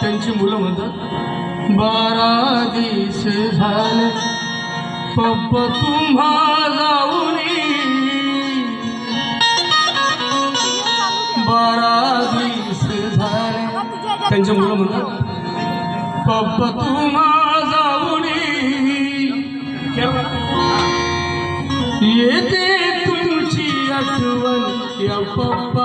त्यांची मुलं म्हणतात बारा दिस झाले पप्प तुम्हा जाऊन बारा दिस झाले. त्यांच्या मुलं म्हणतात पप्प तुम्हा ಬಾಳುವಂತೆ ಅಪ್ಪಪ್ಪ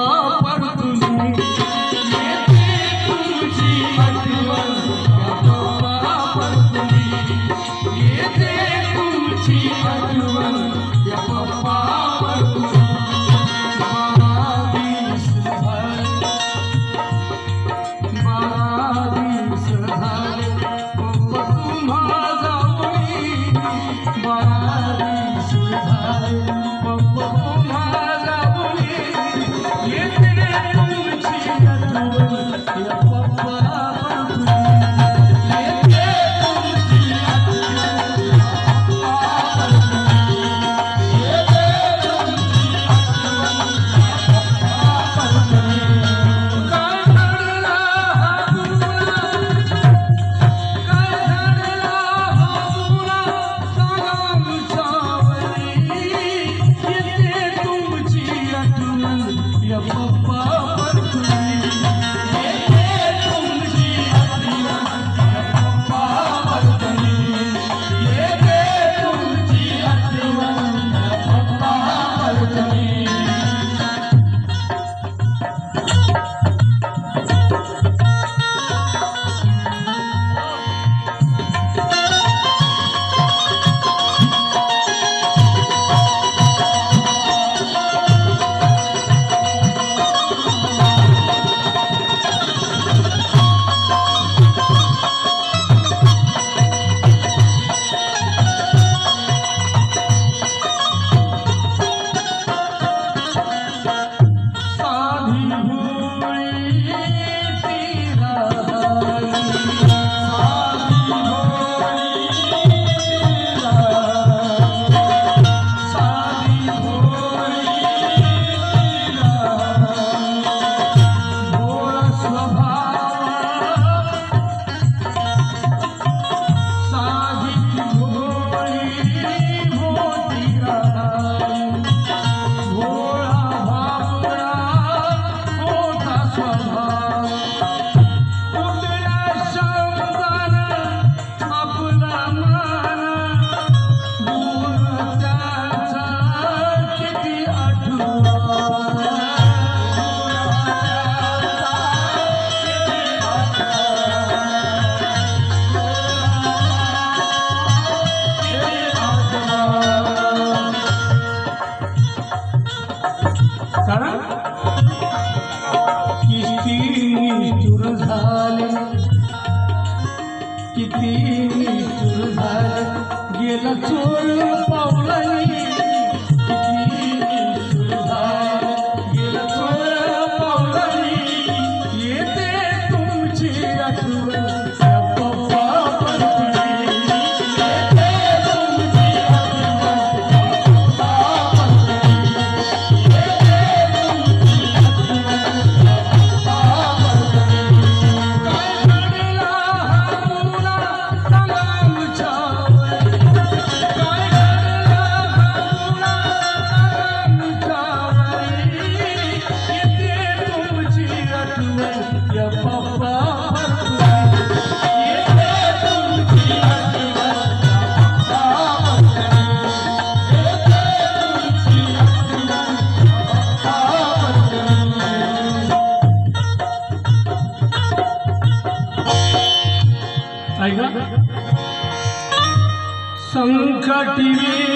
किती गेला चोर पावलानी. किती गेला चोर पावलानी. येते तुमची आठवण. TV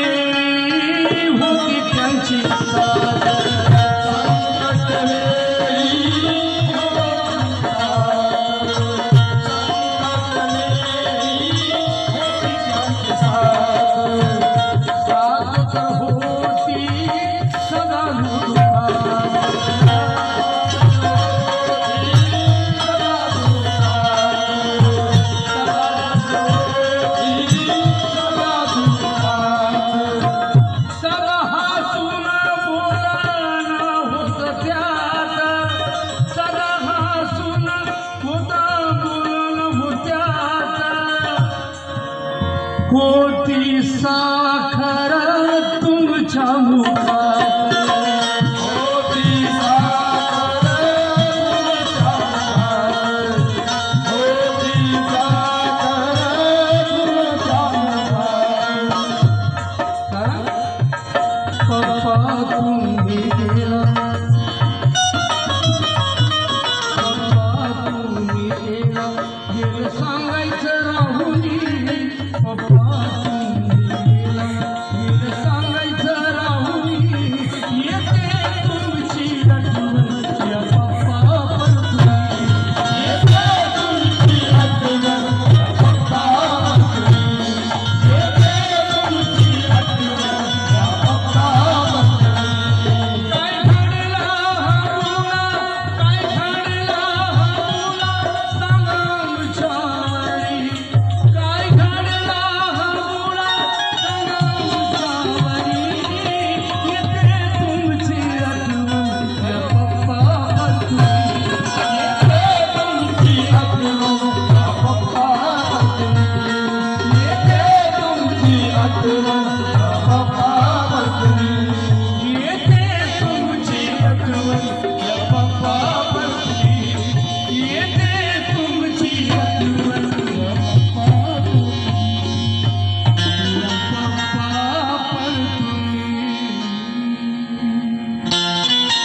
sun.